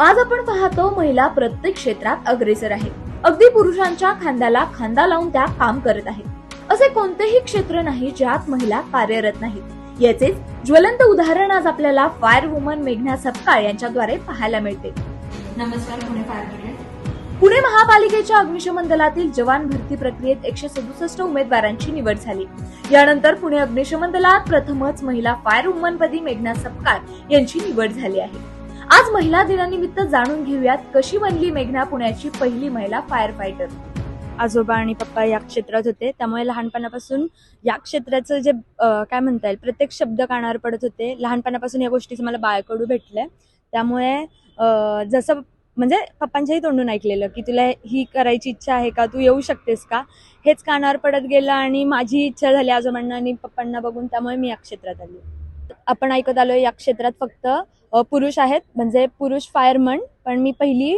आज आपण पाहतो महिला प्रत्येक क्षेत्रात अग्रेसर आहे अगदी पुरुषांच्या खांद्याला खांदा लावून त्या काम करत आहेत. असे कोणतेही क्षेत्र नाही ज्यात महिला कार्यरत नाहीत. याचेच ज्वलंत उदाहरण आज आपल्याला फायर वुमन मेघना सपकाळ यांच्याद्वारे पाहायला मिळते. नमस्कार पुणे फायर ब्रिगेड. पुणे महापालिकेच्या अग्निशमन दलातील जवान भरती प्रक्रियेत एकशे सदुसष्ट उमेदवारांची निवड झाली. यानंतर पुणे अग्निशमन दलात प्रथमच महिला फायर वुमन पदी मेघना सपकाळ यांची निवड झाली आहे. आज महिला दिनानिमित्त जाणून घेऊयात कशी बनली मेघना पुण्याची पहिली महिला फायर फायटर आजोबा आणि पप्पा या क्षेत्रात होते. त्यामुळे लहानपणापासून या क्षेत्राचं जे अं, काय म्हणता येईल प्रत्येक शब्द कानावर पडत होते. लहानपणापासून या गोष्टीचं मला बाळकडू भेटलंय. त्यामुळे अं, जसं म्हणजे पप्पांच्याही तोंडून ऐकलेलं की तुला ही करायची इच्छा आहे का? तू येऊ शकतेस का? हेच कानावर पडत गेलं आणि माझी इच्छा झाली आजोबांना आणि पप्पांना बघून. त्यामुळे मी या क्षेत्रात आली. आपण ऐकत आलोय या क्षेत्रात फक्त पुरुष आहेत. म्हणजे पुरुष फायरमन पण मी पहिली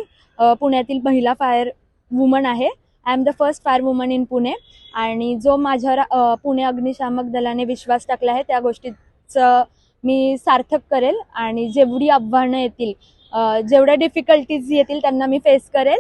पुण्यातील महिला फायर वुमन आहे. I am the first fire woman in Pune आणि जो माझ्यावर पुणे अग्निशामक दलाने विश्वास टाकला आहे त्या गोष्टीचं मी सार्थक करेल. आणि जेवढी आव्हानं येतील जेवढ्या डिफिकल्टीज येतील त्यांना मी फेस करेल.